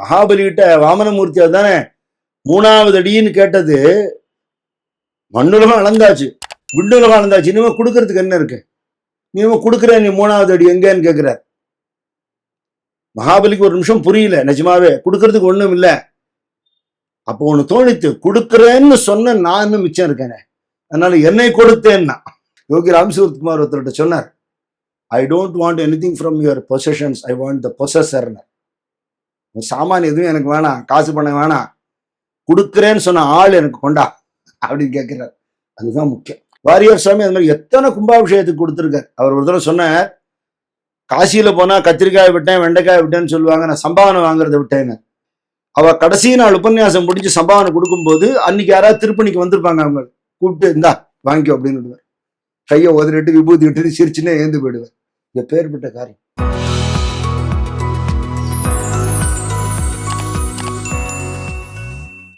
மகாபலிகிட்ட வாமனமூர்த்தி தானே மூணாவது அடின்னு கேட்டது மண்ணுலகம் அளந்தாச்சு விண்ணுலகம் அளந்தாச்சு. இனிமே கொடுக்கறதுக்கு என்ன இருக்கு? இனிமே கொடுக்குற நீ மூணாவது அடி எங்கன்னு கேட்கிறார் மகாபலிக்கு ஒரு நிமிஷம் புரியல நிஜமாவே. கொடுக்கறதுக்கு ஒண்ணும் இல்ல. அப்போ ஒன்று தோணித்து கொடுக்குறேன்னு சொன்ன நான் இன்னும் மிச்சம் இருக்கேனே. அதனால என்னை கொடுத்தேன்னா யோகி ராம்சூர்குமார் ஒருத்தர்கிட்ட சொன்னார் I don't want anything from your possessions I want the பொசஸர்னர் சாமான் எதுவும் எனக்கு வேணாம் காசு பணம் வேணாம் கொடுக்குறேன்னு சொன்ன ஆள் எனக்கு கொண்டா அப்படின்னு கேட்கிறார். அதுதான் முக்கியம். வாரியர் சுவாமி அது மாதிரி எத்தனை கும்பாபிஷேகத்துக்கு கொடுத்துருக்கார். அவர் ஒரு தடவை சொன்னார் காசியில போனால் கத்திரிக்காய் விட்டேன் வெண்டைக்காய் விட்டேன்னு சொல்லுவாங்க நான் சம்பாவனை வாங்குறத விட்டேன்னு. அவள் கடைசி நாள் உபன்யாசம் முடிஞ்சு சம்பாவனை கொடுக்கும்போது அன்னைக்கு யாராவது திருப்பணிக்கு வந்திருப்பாங்க அவங்க. கூப்பிட்டு இருந்தா வாங்கிக்கோ அப்படின்னு கையை உதறிட்டு விபூதி விட்டுட்டு சிரிச்சுன்னே ஏந்து போயிடுவேன் எப்பேற்பட்ட காரியம்.